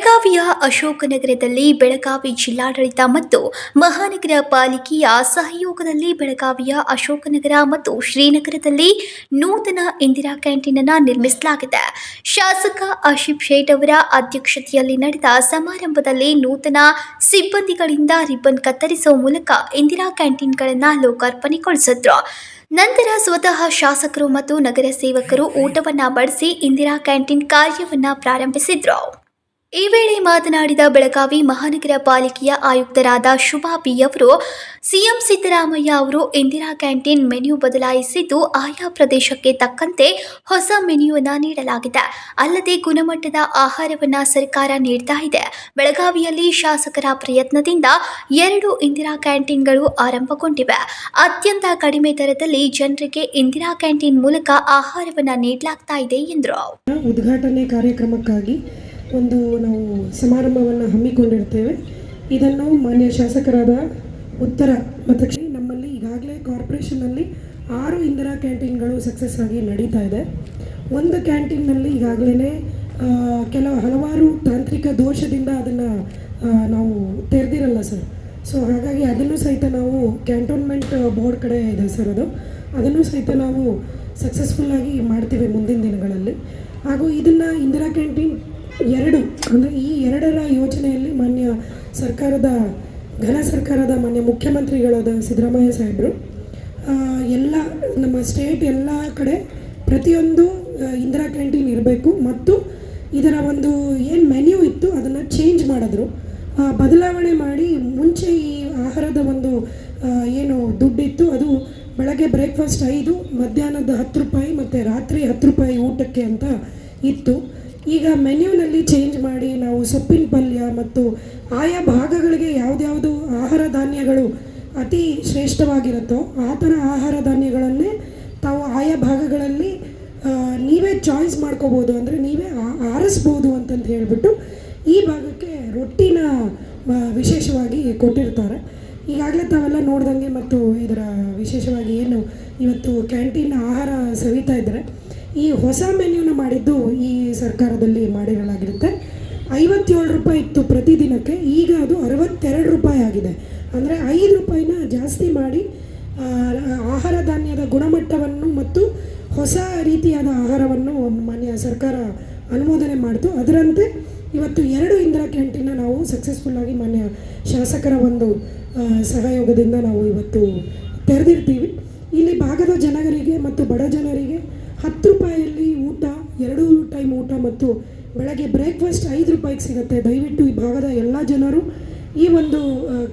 ಬೆಳಗಾವಿಯ ಅಶೋಕನಗರದಲ್ಲಿ ಬೆಳಗಾವಿ ಜಿಲ್ಲಾಡಳಿತ ಮತ್ತು ಮಹಾನಗರ ಪಾಲಿಕೆಯ ಸಹಯೋಗದಲ್ಲಿ ಬೆಳಗಾವಿಯ ಅಶೋಕನಗರ ಮತ್ತು ಶ್ರೀನಗರದಲ್ಲಿ ನೂತನ ಇಂದಿರಾ ಕ್ಯಾಂಟೀನ್ ಅನ್ನು ನಿರ್ಮಿಸಲಾಗಿದೆ. ಶಾಸಕ ಆಶಿಫ್ ಶೇಟ್ ಅವರ ಅಧ್ಯಕ್ಷತೆಯಲ್ಲಿ ನಡೆದ ಸಮಾರಂಭದಲ್ಲಿ ನೂತನ ಸಿಬ್ಬಂದಿಗಳಿಂದ ರಿಬ್ಬನ್ ಕತ್ತರಿಸುವ ಮೂಲಕ ಇಂದಿರಾ ಕ್ಯಾಂಟೀನ್ಗಳನ್ನು ಲೋಕಾರ್ಪಣೆಗೊಳಿಸಿದ್ರು. ನಂತರ ಸ್ವತಃ ಶಾಸಕರು ಮತ್ತು ನಗರ ಸೇವಕರು ಊಟವನ್ನು ಬಡಿಸಿ ಇಂದಿರಾ ಕ್ಯಾಂಟೀನ್ ಕಾರ್ಯವನ್ನು ಪ್ರಾರಂಭಿಸಿದ್ರು. ಈ ವೇಳೆ ಮಾತನಾಡಿದ ಬೆಳಗಾವಿ ಮಹಾನಗರ ಪಾಲಿಕೆಯ ಆಯುಕ್ತರಾದ ಶುಭಾ ಬಿ ಅವರು, ಸಿಎಂ ಸಿದ್ದರಾಮಯ್ಯ ಅವರು ಇಂದಿರಾ ಕ್ಯಾಂಟೀನ್ ಮೆನ್ಯೂ ಬದಲಾಯಿಸಿದ್ದು ಆಯಾ ಪ್ರದೇಶಕ್ಕೆ ತಕ್ಕಂತೆ ಹೊಸ ಮೆನ್ಯೂವನ್ನು ನೀಡಲಾಗಿದೆ. ಅಲ್ಲದೆ ಗುಣಮಟ್ಟದ ಆಹಾರವನ್ನು ಸರ್ಕಾರ ನೀಡ್ತಾ ಇದೆ. ಬೆಳಗಾವಿಯಲ್ಲಿ ಶಾಸಕರ ಪ್ರಯತ್ನದಿಂದ ಎರಡು ಇಂದಿರಾ ಕ್ಯಾಂಟೀನ್ಗಳು ಆರಂಭಗೊಂಡಿವೆ. ಅತ್ಯಂತ ಕಡಿಮೆ ದರದಲ್ಲಿ ಜನರಿಗೆ ಇಂದಿರಾ ಕ್ಯಾಂಟೀನ್ ಮೂಲಕ ಆಹಾರವನ್ನು ನೀಡಲಾಗ್ತಾ ಇದೆ ಎಂದರು. ಉದ್ಘಾಟನೆ ಕಾರ್ಯಕ್ರಮಕ್ಕಾಗಿ ಒಂದು ನಾವು ಸಮಾರಂಭವನ್ನು ಹಮ್ಮಿಕೊಂಡಿರ್ತೇವೆ. ಇದನ್ನು ಮಾನ್ಯ ಶಾಸಕರಾದ ಉತ್ತರ ಮತಕ್ಷಿ ನಮ್ಮಲ್ಲಿ ಈಗಾಗಲೇ ಕಾರ್ಪೊರೇಷನಲ್ಲಿ ಆರು ಇಂದಿರಾ ಕ್ಯಾಂಟೀನ್ಗಳು ಸಕ್ಸಸ್ ಆಗಿ ನಡೀತಾ ಇದೆ. ಒಂದು ಕ್ಯಾಂಟೀನ್ನಲ್ಲಿ ಈಗಾಗಲೇ ಕೆಲವು ಹಲವಾರು ತಾಂತ್ರಿಕ ದೋಷದಿಂದ ಅದನ್ನು ನಾವು ತೆರೆದಿರಲ್ಲ ಸರ್. ಸೊ, ಹಾಗಾಗಿ ಅದನ್ನು ಸಹಿತ ನಾವು ಕ್ಯಾಂಟೋನ್ಮೆಂಟ್ ಬೋರ್ಡ್ ಕಡೆ ಇದೆ ಸರ್ ಅದು. ಅದನ್ನು ಸಹಿತ ನಾವು ಸಕ್ಸಸ್ಫುಲ್ಲಾಗಿ ಮಾಡ್ತೀವಿ ಮುಂದಿನ ದಿನಗಳಲ್ಲಿ. ಹಾಗೂ ಇದನ್ನು ಇಂದಿರಾ ಕ್ಯಾಂಟೀನ್ ಎರಡು, ಅಂದರೆ ಈ ಎರಡರ ಯೋಜನೆಯಲ್ಲಿ ಮಾನ್ಯ ಸರ್ಕಾರದ, ಘನ ಸರ್ಕಾರದ ಮಾನ್ಯ ಮುಖ್ಯಮಂತ್ರಿಗಳಾದ ಸಿದ್ದರಾಮಯ್ಯ ಸಾಹೇಬರು ಎಲ್ಲ ನಮ್ಮ ಸ್ಟೇಟ್ ಎಲ್ಲ ಕಡೆ ಪ್ರತಿಯೊಂದು ಇಂದಿರಾ ಕ್ಯಾಂಟೀನ್ ಇರಬೇಕು ಮತ್ತು ಇದರ ಒಂದು ಏನು ಮೆನ್ಯೂ ಇತ್ತು ಅದನ್ನು ಚೇಂಜ್ ಮಾಡಿದ್ರು. ಬದಲಾವಣೆ ಮಾಡಿ ಮುಂಚೆ ಈ ಆಹಾರದ ಒಂದು ಏನು ದುಡ್ಡಿತ್ತು ಅದು ಬೆಳಗ್ಗೆ ಬ್ರೇಕ್ಫಾಸ್ಟ್ ಐದು, ಮಧ್ಯಾಹ್ನದ ಹತ್ತು ರೂಪಾಯಿ ಮತ್ತು ರಾತ್ರಿ ಹತ್ತು ರೂಪಾಯಿ ಊಟಕ್ಕೆ ಅಂತ ಇತ್ತು. ಈಗ ಮೆನ್ಯೂನಲ್ಲಿ ಚೇಂಜ್ ಮಾಡಿ ನಾವು ಸೊಪ್ಪಿನ ಪಲ್ಯ ಮತ್ತು ಆಯಾ ಭಾಗಗಳಿಗೆ ಯಾವುದ್ಯಾವುದು ಆಹಾರ ಧಾನ್ಯಗಳು ಅತಿ ಶ್ರೇಷ್ಠವಾಗಿರುತ್ತೋ ಆ ಥರ ಆಹಾರ ಧಾನ್ಯಗಳನ್ನೇ ತಾವು ಆಯಾ ಭಾಗಗಳಲ್ಲಿ ನೀವೇ ಚಾಯ್ಸ್ ಮಾಡ್ಕೋಬೋದು. ಅಂದರೆ ನೀವೇ ಆರಿಸ್ಬೋದು ಅಂತಂದು ಹೇಳಿಬಿಟ್ಟು ಈ ಭಾಗಕ್ಕೆ ರೊಟ್ಟಿನ ವಿಶೇಷವಾಗಿ ಕೊಟ್ಟಿರ್ತಾರೆ. ಈಗಾಗಲೇ ತಾವೆಲ್ಲ ನೋಡ್ದಂಗೆ ಮತ್ತು ಇದರ ವಿಶೇಷವಾಗಿ ಏನು ಇವತ್ತು ಕ್ಯಾಂಟೀನ್ ಆಹಾರ ಸವಿತಾ ಇದ್ದರೆ. ಈ ಹೊಸ ಮೆನ್ಯೂನ ಮಾಡಿದ್ದು ಈ ಸರ್ಕಾರದಲ್ಲಿ ಮಾಡಿರಲಾಗಿರುತ್ತೆ. ಐವತ್ತೇಳು ರೂಪಾಯಿ ಇತ್ತು ಪ್ರತಿದಿನಕ್ಕೆ, ಈಗ ಅದು ಅರವತ್ತೆರಡು ರೂಪಾಯಿ ಆಗಿದೆ. ಅಂದರೆ ಐದು ರೂಪಾಯಿನ ಜಾಸ್ತಿ ಮಾಡಿ ಆಹಾರ ಧಾನ್ಯದ ಗುಣಮಟ್ಟವನ್ನು ಮತ್ತು ಹೊಸ ರೀತಿಯಾದ ಆಹಾರವನ್ನು ಮಾನ್ಯ ಸರ್ಕಾರ ಅನುಮೋದನೆ ಮಾಡಿತು. ಅದರಂತೆ ಇವತ್ತು ಎರಡು ಇಂದಿರಾ ಕ್ಯಾಂಟೀನ ನಾವು ಸಕ್ಸಸ್ಫುಲ್ಲಾಗಿ ಮಾನ್ಯ ಶಾಸಕರ ಒಂದು ಸಹಯೋಗದಿಂದ ನಾವು ಇವತ್ತು ತೆರೆದಿರ್ತೀವಿ. ಇಲ್ಲಿ ಭಾಗದ ಜನರಿಗೆ ಮತ್ತು ಬಡ ಜನರಿಗೆ ಹತ್ತು ರೂಪಾಯಿಯಲ್ಲಿ ಊಟ, ಎರಡು ಟೈಮ್ ಊಟ ಮತ್ತು ಬೆಳಗ್ಗೆ ಬ್ರೇಕ್ಫಾಸ್ಟ್ ಐದು ರೂಪಾಯಿಗೆ ಸಿಗುತ್ತೆ. ದಯವಿಟ್ಟು ಈ ಭಾಗದ ಎಲ್ಲ ಜನರು ಈ ಒಂದು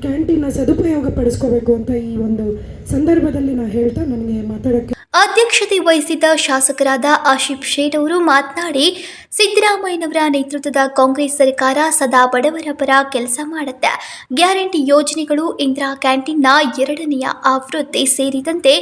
ಕ್ಯಾಂಟೀನ್ನ ಸದುಪಯೋಗ ಪಡಿಸ್ಕೋಬೇಕು ಅಂತ ಈ ಒಂದು ಸಂದರ್ಭದಲ್ಲಿ ನಾನು ಹೇಳ್ತಾ ನನಗೆ ಮಾತಾಡೋಕ್ಕೆ. ಅಧ್ಯಕ್ಷತೆ ವಹಿಸಿದ್ದ ಶಾಸಕರಾದ ಆಶಿಫ್ ಶೇಟ್ ಅವರು ಮಾತನಾಡಿ ಸಿದ್ದರಾಮಯ್ಯನವರ ನೇತೃತ್ವದ ಕಾಂಗ್ರೆಸ್ ಸರ್ಕಾರ ಸದಾ ಬಡವರ ಪರ ಕೆಲಸ ಮಾಡುತ್ತೆ. ಗ್ಯಾರಂಟಿ ಯೋಜನೆಗಳು ಇಂದಿರಾ ಕ್ಯಾಂಟೀನ್ನ ಎರಡನೆಯ ಆವೃತ್ತಿ ಸೇರಿದಂತೆ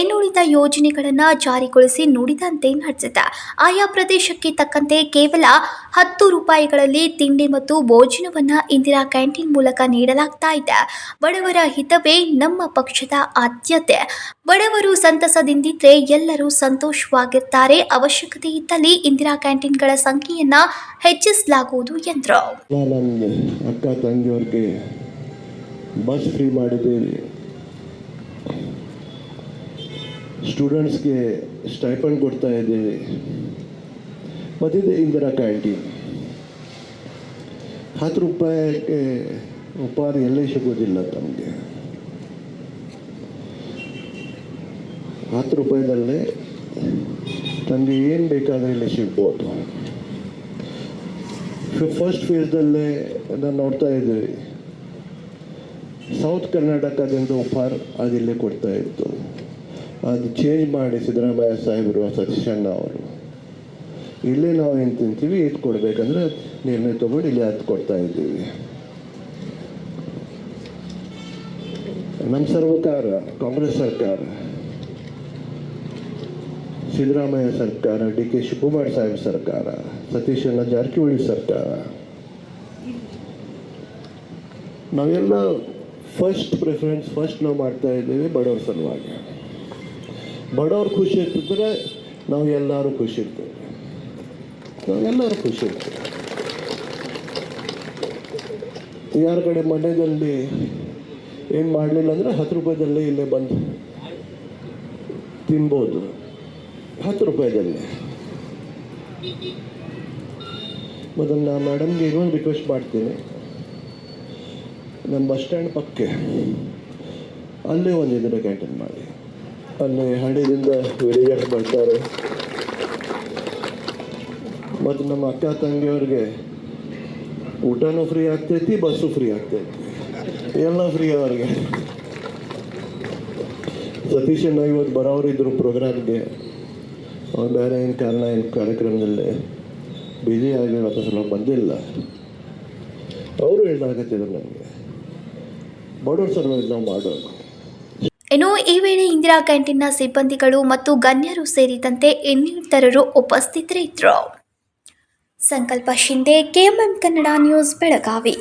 ಇನ್ನುಳಿದ ಯೋಜನೆಗಳನ್ನು ಜಾರಿಗೊಳಿಸಿ ನುಡಿದಂತೆ ನಡೆಸಿದೆ ಆಯಾ ಪ್ರದೇಶಕ್ಕೆ ತಕ್ಕಂತೆ ಕೇವಲ ಹತ್ತು ರೂಪಾಯಿಗಳಲ್ಲಿ ತಿಂಡಿ ಮತ್ತು ಭೋಜನವನ್ನು ಇಂದಿರಾ ಕ್ಯಾಂಟೀನ್ ಮೂಲಕ ನೀಡಲಾಗ್ತಾ ಇದೆ. ಬಡವರ ಹಿತವೇ ನಮ್ಮ ಪಕ್ಷದ ಆದ್ಯತೆ. ಬಡವರು ಸಂತಸದಿಂದಿದ್ರೆ ಎಲ್ಲರೂ ಸಂತೋಷವಾಗಿರ್ತಾರೆ ಅವಶ್ಯಕತೆ ಇದ್ದಲ್ಲಿ ಇಂದಿರಾ ಕ್ಯಾಂಟೀನ್ಗಳ ಸಂಖ್ಯೆಯನ್ನ ಹೆಚ್ಚಿಸಲಾಗುವುದು ಎಂದರು. ನನ್ನ ಅಕ್ಕ ತಂಗಿಯವ್ರಿಗೆ ಬಸ್ ಫ್ರೀ ಮಾಡಿದ್ದೇವೆ. ಸ್ಟೂಡೆಂಟ್ಸ್ಗೆ ಸ್ಟೈಪಂಡ್ ಕೊಡ್ತಾ ಇದ್ದೇವೆ. ಮತ್ತಿದೆ ಇಂದಿರಾ ಕ್ಯಾಂಟೀನ್ ಹತ್ತು ರೂಪಾಯಿಗೆ ಉಪಹಾರ ಎಲ್ಲೇ ಸಿಗೋದಿಲ್ಲ ತಮಗೆ. ಹತ್ತು ರೂಪಾಯಿದಲ್ಲೇ ತಮಗೆ ಏನು ಬೇಕಾದರೆ ಇಲ್ಲಿ ಸಿಗ್ಬೋದು. ಫಸ್ಟ್ ಫೇಸ್ದಲ್ಲೇ ನಾನು ನೋಡ್ತಾ ಇದ್ದೀವಿ. ಸೌತ್ ಕರ್ನಾಟಕದಿಂದ ಉಪಹಾರ ಅದಿಲ್ಲೇ ಕೊಡ್ತಾ ಇತ್ತು. ಅದು ಚೇಂಜ್ ಮಾಡಿ ಸಿದ್ದರಾಮಯ್ಯ ಸಾಹೇಬರು, ಸತೀಶಣ್ಣ ಅವರು. ಇಲ್ಲೇ ನಾವು ಏನು ತಿಂತೀವಿ? ಇದು ಕೊಡಬೇಕಂದ್ರೆ ನಿರ್ಣಯ ತೊಗೊಂಡು ಇಲ್ಲಿ ಅದು ಕೊಡ್ತಾ ಇದ್ದೀವಿ. ನಮ್ಮ ಸರ್ಕಾರ ಕಾಂಗ್ರೆಸ್ ಸರ್ಕಾರ. ಸಿದ್ದರಾಮಯ್ಯ ಸರ್ಕಾರ ಡಿ ಕೆ ಶಿವಕುಮಾರ್ ಸಾಹೇಬ್ ಸರ್ಕಾರ ಸತೀಶಣ್ಣ ಜಾರಕಿಹೊಳಿ ಸರ್ಕಾರ. ನಾವೆಲ್ಲ ಫಸ್ಟ್ ಪ್ರಿಫರೆನ್ಸ್ ಫಸ್ಟ್ ನಾವು ಮಾಡ್ತಾ ಇದ್ದೇವೆ ಬಡವ್ರ ಸಲುವಾಗಿ. ಬಡವ್ರು ಖುಷಿ ಇರ್ತಿದ್ರೆ ನಾವು ಎಲ್ಲರೂ ಖುಷಿ ಇರ್ತೇವೆ. ನಾವೆಲ್ಲರೂ ಖುಷಿ ಇರ್ತೇವೆ. ಯಾರ ಕಡೆ ಮನೆಯಲ್ಲಿ ಏನು ಮಾಡಲಿಲ್ಲ ಅಂದರೆ ಹತ್ತು ರೂಪಾಯಿದಲ್ಲೇ ಇಲ್ಲೇ ಬಂದು ತಿನ್ಬೋದು. ಹತ್ತು ರೂಪಾಯಿದಲ್ಲಿ. ಮೊದಲು ನಾ ಮೇಡಮ್ಗೆ ಇನ್ನೊಂದು ರಿಕ್ವೆಸ್ಟ್ ಮಾಡ್ತೀನಿ. ನಮ್ಮ ಬಸ್ ಸ್ಟ್ಯಾಂಡ್ ಪಕ್ಕೆ ಅಲ್ಲೇ ಒಂದು ಇದನ್ನು ಕ್ಯಾಂಟೀನ್ ಮಾಡಿ. ಅಲ್ಲಿ ಹಳ್ಳಿಯಿಂದ ವಿಲೇಜರ್ಸ್ ಬರ್ತಾರೆ ಮತ್ತು ನಮ್ಮ ಅಕ್ಕ ತಂಗಿಯವ್ರಿಗೆ ಊಟನೂ ಫ್ರೀ ಆಗ್ತೈತಿ ಬಸ್ಸು ಫ್ರೀ ಆಗ್ತೈತಿ. ಎಲ್ಲ ಫ್ರೀ ಅವ್ರಿಗೆ. ಸತೀಶಣ್ಣ ಇವತ್ತು ಬರೋರಿದ್ರು ಪ್ರೋಗ್ರಾಮ್ಗೆ ಅವ್ರು ಬೇರೆ ಏನು ಕಾರಣ, ಏನು ಕಾರ್ಯಕ್ರಮದಲ್ಲಿ ಬ್ಯುಸಿ ಆಗಿರೋ ಸಲ ಬಂದಿಲ್ಲ. ಅವರು ಹೇಳಾಕತ್ತಿದ್ರು ನನಗೆ. ಬಡವ್ರ ಸಲುವಾಗಿ ನಾವು ಮಾಡೋದು ಇನ್ನು ಈ ವೇಳೆ ಇಂದಿರಾ ಕ್ಯಾಂಟೀನ್ನ ಸಿಬ್ಬಂದಿಗಳು ಮತ್ತು ಗಣ್ಯರು ಸೇರಿದಂತೆ ಇನ್ನಿತರರು ಉಪಸ್ಥಿತರಿದ್ದರು ಸಂಕಲ್ಪ ಶಿಂದೆ ಕೆಎಂಎಂ ಕನ್ನಡ ನ್ಯೂಸ್, ಬೆಳಗಾವಿ.